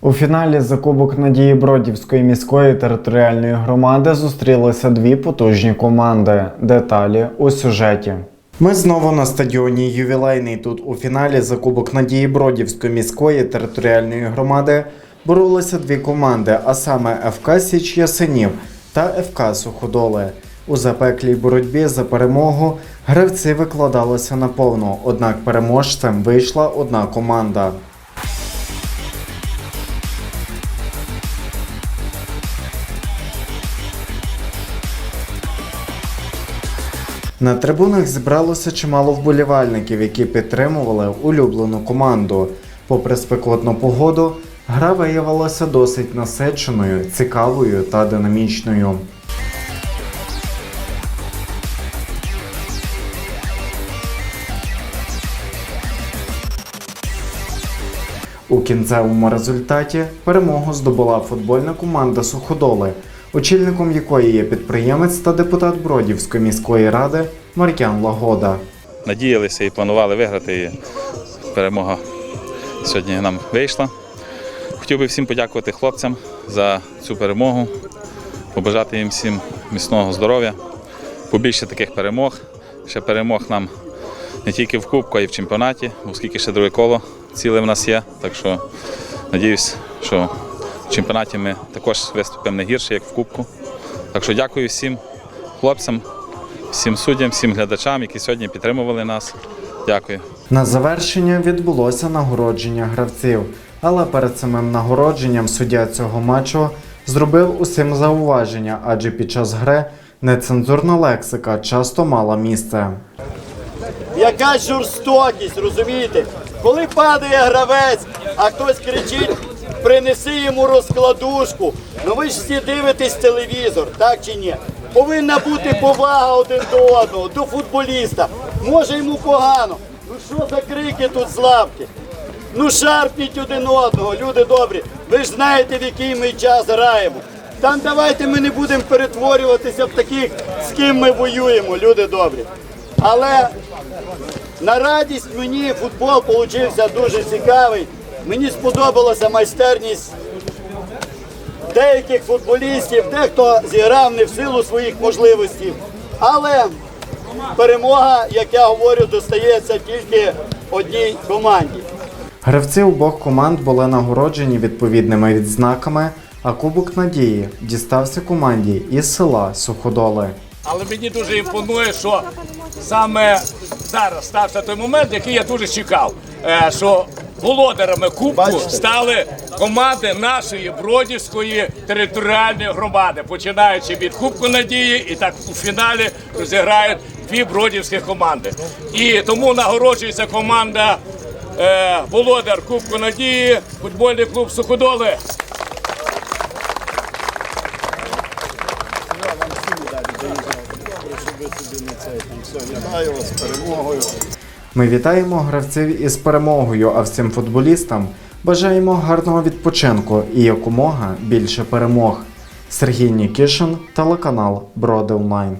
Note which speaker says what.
Speaker 1: У фіналі за Кубок Надії Бродівської міської територіальної громади зустрілися дві потужні команди. Деталі у сюжеті. Ми знову на стадіоні ювілейний. Тут у фіналі за Кубок Надії Бродівської міської територіальної громади боролися дві команди, а саме ФК Січ Ясенів та ФК Суходоли. У запеклій боротьбі за перемогу гравці викладалися наповну, однак переможцем вийшла одна команда. На трибунах зібралося чимало вболівальників, які підтримували улюблену команду. Попри спекотну погоду, гра виявилася досить насиченою, цікавою та динамічною. У кінцевому результаті перемогу здобула футбольна команда Суходоли, очільником якої є підприємець та депутат Бродівської міської ради Мар'ян Лагода.
Speaker 2: надіялися і планували виграти. І перемога сьогодні нам вийшла. Хотів би всім подякувати хлопцям за цю перемогу, побажати їм всім міцного здоров'я, побільше таких перемог. Ще перемог нам не тільки в Кубку, а й в чемпіонаті, оскільки ще друге коло ціле в нас є. Так що надіюсь, що в чемпіонаті ми також виступимо не гірше, як в Кубку. Так що дякую всім хлопцям, всім суддям, всім глядачам, які сьогодні підтримували нас. Дякую.
Speaker 1: На завершення відбулося нагородження гравців, але перед самим нагородженням суддя цього матчу зробив усім зауваження, адже під час гри нецензурна лексика часто мала місце.
Speaker 3: Якась жорстокість, розумієте? Коли падає гравець, а хтось кричить, принеси йому розкладушку. Ну ви ж всі дивитесь телевізор, так чи ні? Повинна бути повага один до одного, до футболіста. Може йому погано. Ну що за крики тут з лавки? Ну шарпніть один одного, люди добрі. Ви ж знаєте, в який ми час граємо. Там давайте ми не будемо перетворюватися в таких, з ким ми воюємо, люди добрі. Але на радість мені футбол получився дуже цікавий. Мені сподобалася майстерність деяких футболістів, дехто зіграв не в силу своїх можливостей. Але перемога, як я говорю, достається тільки одній команді.
Speaker 1: Гравці обох команд були нагороджені відповідними відзнаками, а Кубок Надії дістався команді із села Суходоли.
Speaker 4: Але мені дуже імпонує, що саме зараз стався той момент, який я дуже чекав. е, Що володарами кубку стали команди нашої бродівської територіальної громади, починаючи від Кубку Надії, і так у фіналі розіграють дві бродівські команди. І тому нагороджується команда е, володар Кубку Надії, футбольний клуб Суходоли.
Speaker 1: Ми вітаємо гравців із перемогою, а всім футболістам бажаємо гарного відпочинку і якомога більше перемог. Сергій Нікішин, телеканал Броди Онлайн.